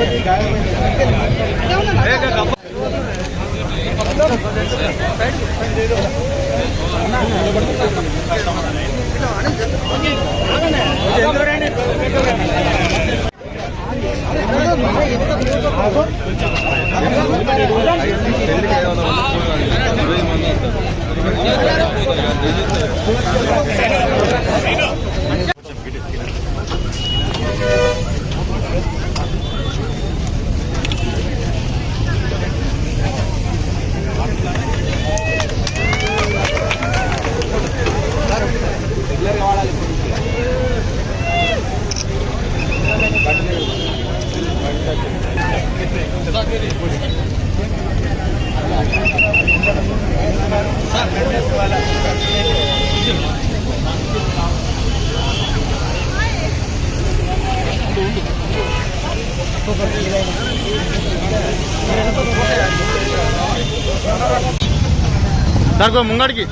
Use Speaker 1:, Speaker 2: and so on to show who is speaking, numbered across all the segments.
Speaker 1: ఇరవై మంది. ఉంటారు దానికో ముంగడికి.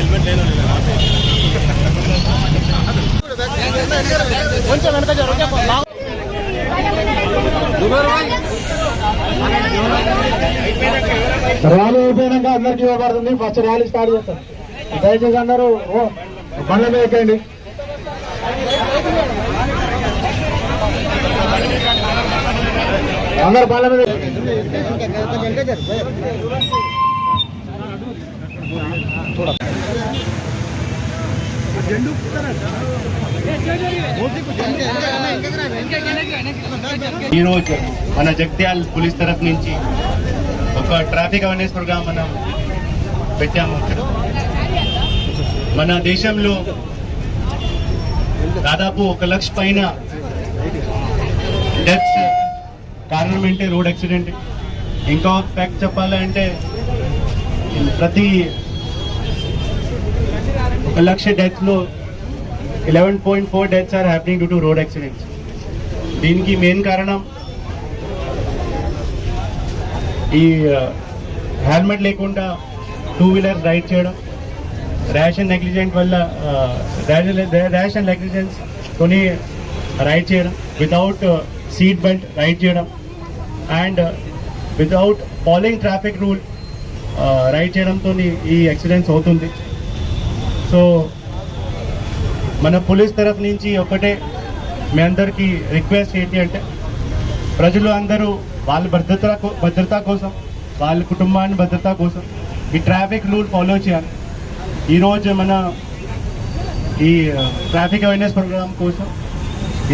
Speaker 1: స్టాండ్ కొంచెం వెనక జరుగు
Speaker 2: ర్యాలీ అయిపోయినాక అందరికి ఇవ్వబడుతుంది. ఫస్ట్ ర్యాలీ స్టార్ట్ చేస్తాం. దయచేసి అందరూ ఓ బండ్ల మీద ఎక్కండి. అందరు బండ్ల మీద
Speaker 3: ఈరోజు మన జగ్త్యాల్ పోలీస్ తరఫు నుంచి ఒక ట్రాఫిక్ అవేర్నెస్ ప్రోగ్రామ్ మనం పెట్టాము. ఇక్కడ మన దేశంలో దాదాపు ఒక లక్ష పైన డెత్స్ కారణం ఏంటి? Road accident. ఇంకా ఫ్యాక్ట్ చెప్పాలంటే ప్రతి ఒక లక్ష డెత్లో eleven point four deaths are happening due to road accidents దీనికి మెయిన్ కారణం ఈ హెల్మెట్ లేకుండా టూ వీలర్ రైడ్ చేయడం. ర్యాష్ అండ్ నెగ్లిజెంట్ వల్ల ర్యాష్ అండ్ నెగ్లిజెన్స్ కొని రైడ్ చేయడం. వితౌట్ సీట్ బెల్ట్ రైడ్ చేయడం. And without following traffic rule ride చేయడంతో ఈ యాక్సిడెంట్స్ అవుతుంది. సో మన పోలీస్ తరఫు నుంచి ఒకటే మీ అందరికీ రిక్వెస్ట్ ఏంటి అంటే ప్రజలు అందరూ వాళ్ళ భద్రత భద్రత కోసం వాళ్ళ కుటుంబాన్ని భద్రత కోసం ఈ ట్రాఫిక్ రూల్ ఫాలో చేయాలి. ఈరోజు మన ఈ ట్రాఫిక్ అవేర్నెస్ ప్రోగ్రామ్ కోసం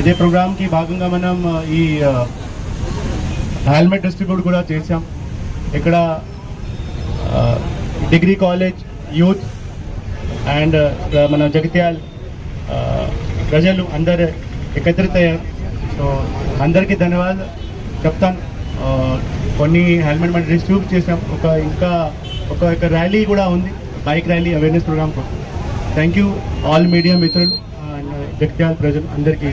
Speaker 3: ఇదే ప్రోగ్రామ్కి భాగంగా మనం ఈ హెల్మెట్ డిస్ట్రిబ్యూట్ కూడా చేసాం ఇక్కడ డిగ్రీ కాలేజ్ యూత్ అండ్ మన జగిత్యాల్ uh, ప్రజలు అందరు ఏకత్రితయ్యారు. సో అందరికీ ధన్యవాదాలు. చెప్తాను uh, కొన్ని హెల్మెట్ మనం డిస్ట్రిబ్యూట్ చేసాం ఒక ఇంకా ఒక ర్యాలీ కూడా ఉంది. బైక్ ర్యాలీ అవేర్నెస్ ప్రోగ్రామ్ కోసం. థ్యాంక్ యూ ఆల్ మీడియా మిత్రులు uh, అండ్ జగిత్యాల ప్రజలు అందరికీ.